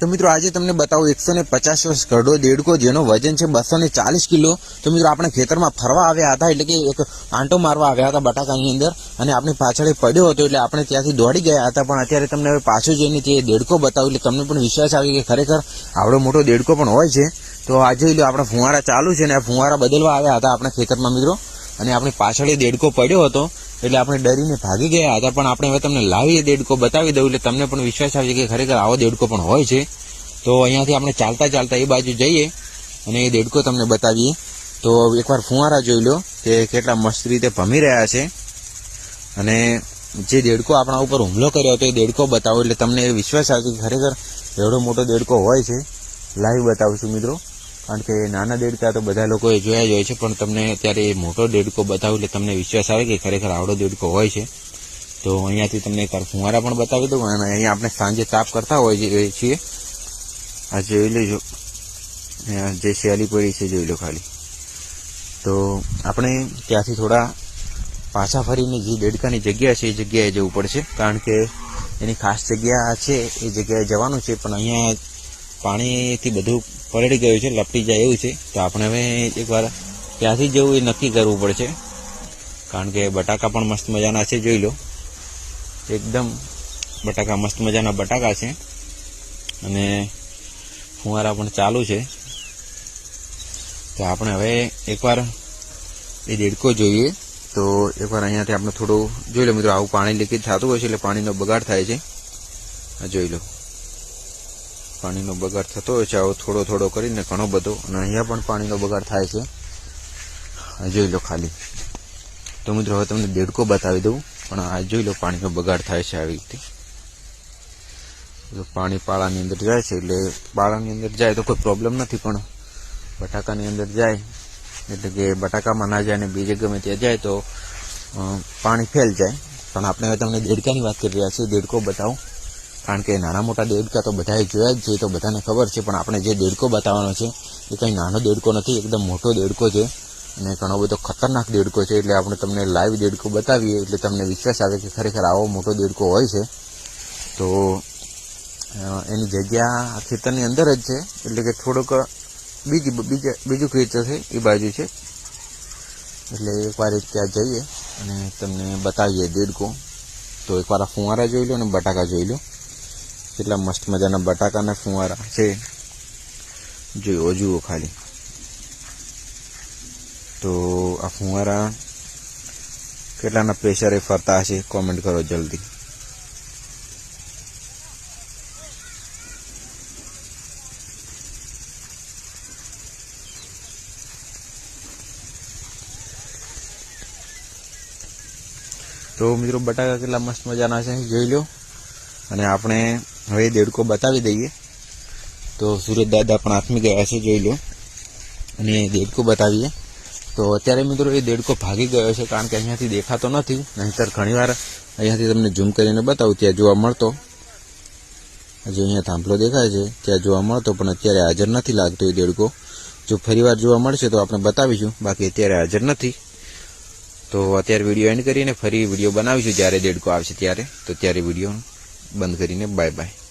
તો મિત્રો આજે તમને બતાવું એકસો ને પચાસ વર્ષ કરડો દેડકો, જેનો વજન છે બસો ને ચાલીસ કિલો. તો મિત્રો આપણે ખેતરમાં ફરવા આવ્યા હતા, એટલે કે એક આંટો મારવા આવ્યા હતા બટાકાની અંદર. અને આપણી પાછળ પડ્યો હતો, એટલે આપણે ત્યાંથી દોડી ગયા હતા. પણ અત્યારે તમને હવે પાછું જઈને તે દેડકો બતાવ્યું એટલે તમને પણ વિશ્વાસ આવે કે ખરેખર આવડો મોટો દેડકો પણ હોય છે. તો આજે જોઈ લો, આપણે ફુવારા ચાલુ છે ને આ ફુવારા બદલવા આવ્યા હતા આપણા ખેતરમાં મિત્રો. અને આપણી પાછળ દેડકો પડ્યો હતો. એટલે આપણે ડરીને ભાગી ગયા હતા, પણ આપણે હવે તમને લાવીએ દેડકો, બતાવી દઉં, એટલે તમને પણ વિશ્વાસ આવે છે કે ખરેખર આવો દેડકો પણ હોય છે. તો અહીંયાથી આપણે ચાલતા ચાલતા એ બાજુ જઈએ અને એ દેડકો તમને બતાવીએ. તો એકવાર ફુવારા જોઈ લો કે કેટલા મસ્ત રીતે ભમી રહ્યા છે. અને જે દેડકો આપણા ઉપર હુમલો કર્યો હતો એ દેડકો બતાવો, એટલે તમને એ વિશ્વાસ આવે કે ખરેખર એવડો મોટો દેડકો હોય છે. લાઈવ બતાવું છું મિત્રો. કારણ કે નાના દેડકા તો બધા લોકોએ જોયા જ હોય છે, પણ તમને અત્યારે એ મોટો દેડકો બતાવું એટલે તમને વિશ્વાસ આવે કે ખરેખર આવડો દેડકો હોય છે. તો અહીંયાથી તમને એક ફુવારા પણ બતાવી દઉં અને અહીંયા આપણે સાંજે તાપ કરતા હોય છીએ. આ જોઈ લેજો. જે શેલી પડી છે જોઈ લો ખાલી. તો આપણે ત્યાંથી થોડા પાછા ફરીને જે દેડકાની જગ્યા છે, એ જગ્યાએ જવું પડશે. કારણ કે એની ખાસ જગ્યા છે, એ જગ્યાએ જવાનું છે, પણ અહીંયા પાણીથી બધું પલળી ગયું છે, લપટી જાય એવું છે. તો આપણે હવે એકવાર ત્યાંથી જવું એ નક્કી કરવું પડશે. કારણ કે બટાકા પણ મસ્ત મજાના છે, જોઈ લો. એકદમ બટાકા મસ્ત મજાના બટાકા છે. અને ફુવારા પણ ચાલુ છે. તો આપણે હવે એકવાર એ દેડકો જોઈએ. તો એકવાર અહીંયાથી આપણે થોડું, જોઈ લો મિત્રો, આવું પાણી લીકેજ થતું હોય છે, એટલે પાણીનો બગાડ થાય છે. જોઈ લો. પાણીનો બગાડ થતો હોય છે. આવો થોડો થોડો કરીને ઘણો બધો. અને અહીંયા પણ પાણીનો બગાડ થાય છે. જોઈ લો ખાલી. તો મિત્રો, હવે તમને દેડકો બતાવી દઉં. પણ આ જોઈ લો પાણીનો બગાડ થાય છે આવી રીતે. પાણી પાળાની અંદર જાય છે, એટલે પાળાની અંદર જાય તો કોઈ પ્રોબ્લેમ નથી. પણ બટાકાની અંદર જાય, એટલે કે બટાકામાં ના જાય ને બીજે ગમે ત્યાં જાય તો પાણી ફેલ જાય. પણ આપણે હવે તમને દેડકાની વાત કરી રહ્યા છીએ. દેડકો બતાવો. કારણ કે નાના મોટા દેડકા તો બધાએ જોયા જ છે, તો બધાને ખબર છે, પણ આપણે જે દેડકો બતાવવાનો છે, એ કંઈ નાનો દેડકો નથી, એકદમ મોટો દેડકો છે. અને ઘણો બધો ખતરનાક દેડકો છે, એટલે આપણે તમને લાઈવ દેડકો બતાવીએ, એટલે તમને વિશ્વાસ આવે કે ખરેખર આવો મોટો દેડકો હોય છે. તો એની જગ્યા આ ખેતરની અંદર જ છે, એટલે કે થોડુંક બીજી, બીજા, બીજું ખેતર છે, એ બાજુ છે. એટલે એકવાર ત્યાં જઈએ અને તમને બતાવીએ દેડકો. તો એકવાર આ ફુવારા જોઈ લો અને બટાકા જોઈ લો. કેટલા મસ્ત મજાના બટાકાના ફુવારા. છે. જોયો જુઓ ખાલી. તો આ ફુવારા કેટલાના પ્રેશરે ફરતા હશે? કોમેન્ટ કરો જલ્દી. તો મિત્રો, બટાકા કેટલા મસ્ત મજાના છે. જોઈ લો. અને આપણે હવે દેડકો બતાવી દઈએ. તો સુરત દાદા પણ આથમી ગયા છે, જોઈ લો. અને દેડકો બતાવીએ. તો અત્યારે મિત્રો એ દેડકો ભાગી ગયો છે, કારણ કે અહીંયાથી દેખાતો નથી. નહીંતર ઘણીવાર અહીંયાથી તમને ઝૂમ કરીને બતાવું, ત્યાં જોવા મળતો. હજી અહીંયા થાંભલો દેખાય છે, ત્યાં જોવા મળતો, પણ અત્યારે હાજર નથી લાગતો એ દેડકો. જો ફરીવાર જોવા મળશે તો આપણે બતાવીશું, બાકી અત્યારે હાજર નથી. તો અત્યારે વીડિયો એન્ડ કરીને ફરી વીડિયો બનાવીશું, જ્યારે દેડકો આવશે ત્યારે. તો ત્યારે વીડિયો બંધ કરીને બાય બાય